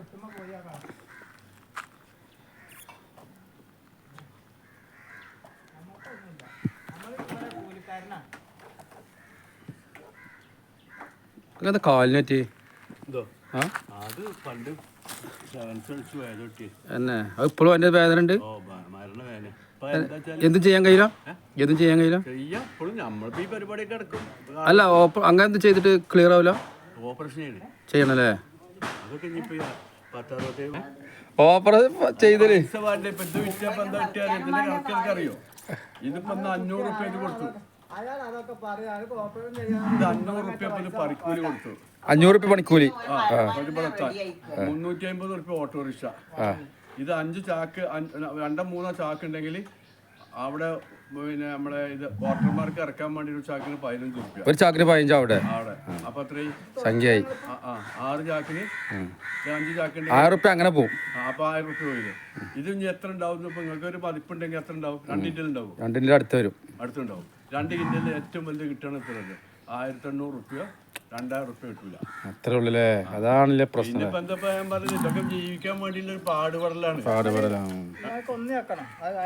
വെട്ടുമ്പോ പോയി ആ കാണാം നമുക്കൊന്നുമില്ല നമ്മൾ ഇവിടെ കൂലിക്കാരനാണ് എന്താ കാലിന് പറ്റി? ഇതോ? ആ? അത് പണ്ട് കിട്ടി. അത് ഇപ്പോഴും എന്റെ വേദന ഉണ്ട്? ഓ മ- മരണ വേദന. ഇപ്പൊ എന്താ വെച്ചാൽ എന്തും ചെയ്യാൻ കഴിയില്ല? എന്തും ചെയ്യാൻ കഴിയില്ല? ചെയ്യാം. ഇപ്പോഴും നമ്മളിപ്പോ ഈ പരിപാടിയൊക്കെ കിടക്കും അല്ല ഓപ്പ അങ്ങനെ ചെയ്തിട്ട് ക്ലിയർ ആവില്ല ഓപ്പറേഷൻ ചെയ്യണേ ചെയ്യണല്ലേ? അതൊക്കെ ഇനിയിപ്പോ പത്തറുപത്തേഴ് ചെയ്തൽ. അറിയോ ഇതിപ്പോ അഞ്ഞൂറ് റുപ്യ കൊടുത്തു അഞ്ഞൂറ് റുപ്യ പറിക്കൂലി കൊടുത്തു അഞ്ഞൂറ് റുപ്യ പണിക്കൂലി. മുന്നൂറ്റി അമ്പത് റുപ്യ ഓട്ടോറിക്ഷ ഇത് അഞ്ച് ചാക്ക് രണ്ടോ മൂന്നോ ചാക്ക് ഉണ്ടെങ്കിൽ അവിടെ പിന്നെ നമ്മളെ ഇത് വോട്ടർമാർക്ക് ഇറക്കാൻ വേണ്ടി ഒരു ചാക്കിന് പതിനഞ്ച് റുപ്യ. ഒരു ചാക്കിന് പതിനഞ്ച് അവിടെ. അത്രയും സംഖ്യയായി. ആ, ആ ആറ് ചാക്കിന് ഇത് അഞ്ച് ചാക്കുണ്ട് ആയിരം റുപ്യ അങ്ങനെ പോകും അപ്പൊ ആയിരം റുപ്യ പോയില്ലേ? ഇത് ഇനി എത്ര ഉണ്ടാവും? ഇപ്പൊ നിങ്ങൾക്ക് ഒരു പതിപ്പുണ്ടെങ്കിൽ എത്ര ഉണ്ടാവും? രണ്ട് കിൻഡൽ ഉണ്ടാവും. രണ്ടിന്റെ അടുത്ത് വരും. അടുത്തുണ്ടാവും. രണ്ട് കിൻഡലിൽ ഏറ്റവും വലിയ കിട്ടണം എത്രയുണ്ട് ആയിരത്തി എണ്ണൂറ് റുപ്യ രണ്ടായിരം റുപ്യ കിട്ടൂല. അത്രേ ഉള്ളല്ലേ അതാണല്ലേ പ്രശ്നം. പിന്നെ ഇപ്പൊ എന്താ ഇപ്പൊ ഞാൻ പറഞ്ഞത്? ഇതൊക്കെ ജീവിക്കാൻ വേണ്ടിയുള്ള ഒരു പാടുപെടലാണ്. പാടുപെടലാണ്. ഒന്നി വെക്കണം അത്